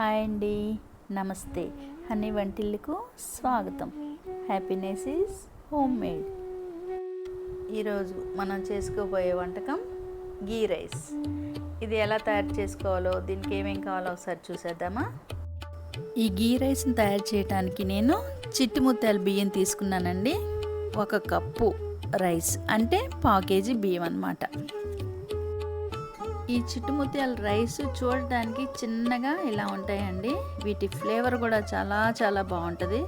Hi అండి. నమస్తే. Honey వంటిల్లుకు స్వాగతం. Happiness is home made. ఈరోజు మనం చేసుకోబోయే వంటకం గీ రైస్. ఇది ఎలా తయారు చేసుకోవాలో దీనికి ఏమేం కావాలో ఒకసారి చూసేద్దామా? ఈ గీ రైస్ని తయారు చేయడానికి నేను చిట్టి ముత్యాల బియ్యం తీసుకున్నానండి. ఒక కప్పు రైస్ అంటే పావు కేజీ బియ్యం అనమాట ఈ చిట్టుముత్యాల రైస్ చూడడానికి చిన్నగా ఇలా ఉంటాయండి. వీటి ఫ్లేవర్ కూడా చాలా చాలా బాగుంటుంది.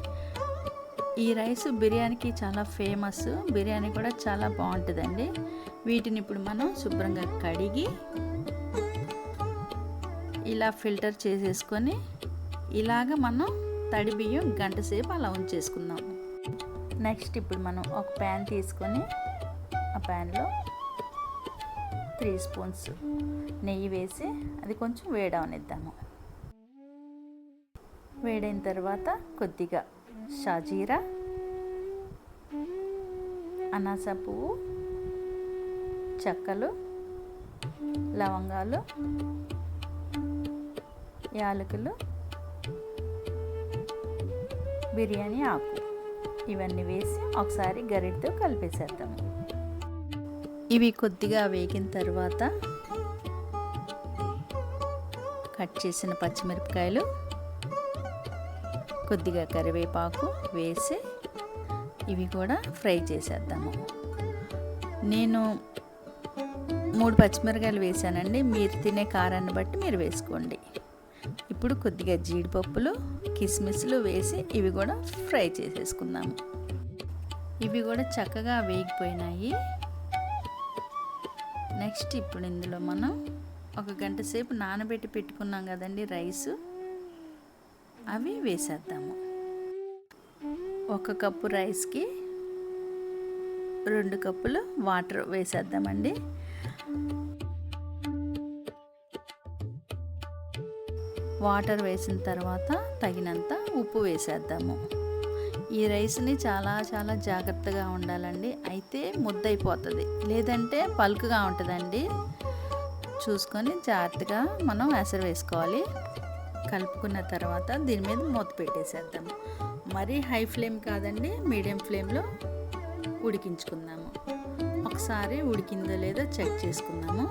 ఈ రైస్ బిర్యానీకి చాలా ఫేమస్. బిర్యానీ కూడా చాలా బాగుంటుందండి. వీటిని ఇప్పుడు మనం శుభ్రంగా కడిగి ఇలా ఫిల్టర్ చేసేసుకొని ఇలాగ మనం తడి బియ్యం గంట సేపు అలా ఉంచేసుకుందాం. నెక్స్ట్ ఇప్పుడు మనం ఒక ప్యాన్ తీసుకొని ఆ ప్యాన్లో త్రీ స్పూన్స్ నెయ్యి వేసి అది కొంచెం వేడవనిద్దాము. వేడైన తర్వాత కొద్దిగా షాజీరా అనాస పువ్వు చెక్కలు లవంగాలు యాలకులు బిర్యానీ ఆకు. ఇవన్నీ వేసి ఒకసారి గరిటతో కలిపేసేద్దాము. ఇవి కొద్దిగా వేగిన తర్వాత కట్ చేసిన పచ్చిమిరపకాయలు కొద్దిగా కరివేపాకు వేసి ఇవి కూడా ఫ్రై చేసేద్దాము. నేను మూడు పచ్చిమిరకాయలు వేసానండి. మీరు తినే కారాన్ని బట్టి మీరు వేసుకోండి. ఇప్పుడు కొద్దిగా జీడిపప్పులు కిస్మిస్లు వేసి ఇవి కూడా ఫ్రై చేసేసుకుందాము. ఇవి కూడా చక్కగా వేగిపోయినాయి. నెక్స్ట్ ఇప్పుడు ఇందులో మనం ఒక గంట సేపు నానబెట్టి పెట్టుకున్నాం కదండి రైస్. అవి వేసేద్దాము. ఒక కప్పు రైస్కి రెండు కప్పులు వాటర్ వేసేద్దామండి. వాటర్ వేసిన తర్వాత తగినంత ఉప్పు వేసేద్దాము. ఈ రైస్ని చాలా చాలా జాగ్రత్తగా ఉండాలండి. అయితే ముద్దయిపోతుంది. లేదంటే పలుకుగా ఉంటుందండి. చూసుకొని జాగ్రత్తగా మనం ఎసరు వేసుకోవాలి. కలుపుకున్న తర్వాత దీని మీద మూత పెట్టేసేద్దాము మరీ హై ఫ్లేమ్ కాదండి మీడియం ఫ్లేమ్లో ఉడికించుకుందాము. ఒకసారి ఉడికిందో లేదో చెక్ చేసుకుందాము.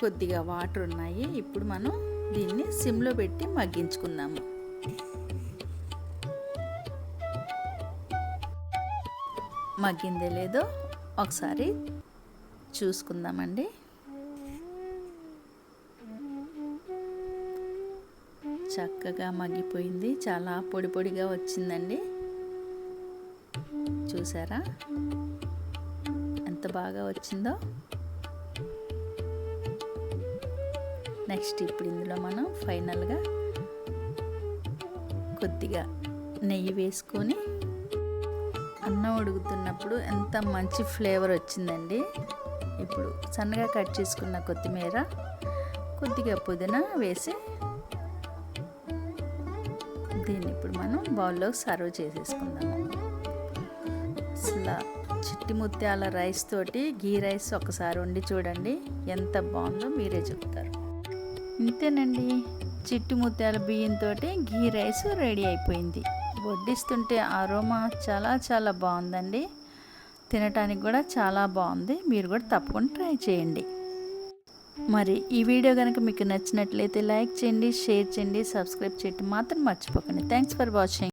కొద్దిగా వాటర్ ఉన్నాయి. ఇప్పుడు మనం దీన్ని సిమ్లో పెట్టి మగ్గించుకుందాము. మగ్గిందే లేదో ఒకసారి చూసుకుందామండి. చక్కగా మగ్గిపోయింది. చాలా పొడి పొడిగా వచ్చిందండి. చూసారా? ఎంత బాగా వచ్చిందో. నెక్స్ట్ ఇప్పుడు ఇందులో మనం ఫైనల్గా కొద్దిగా నెయ్యి వేసుకొని అన్నం ఉడుకుతున్నప్పుడు ఎంత మంచి ఫ్లేవర్ వచ్చిందండి. ఇప్పుడు సన్నగా కట్ చేసుకున్న కొత్తిమీర కొద్దిగా పుదీనా వేసి దీన్ని ఇప్పుడు మనం బౌల్లో సర్వ్ చేసేసుకుందాము అసలు చిట్టి ముత్యాల రైస్ తోటి గీ రైస్ ఒకసారి వండి చూడండి ఎంత బాగుందో మీరే చెప్తారు. ఇంతేనండి చిట్టి ముత్యాల బియ్యంతో గీ రైస్ రెడీ అయిపోయింది. వడ్డిస్తుంటే అరోమా చాలా చాలా బాగుందండి. తినటానికి కూడా చాలా బాగుంది. మీరు కూడా తప్పకుండా ట్రై చేయండి. మరి ఈ వీడియో కనుక మీకు నచ్చినట్లయితే లైక్ చేయండి షేర్ చేయండి సబ్స్క్రైబ్ చేయటం మాత్రం మర్చిపోకండి. Thanks for watching.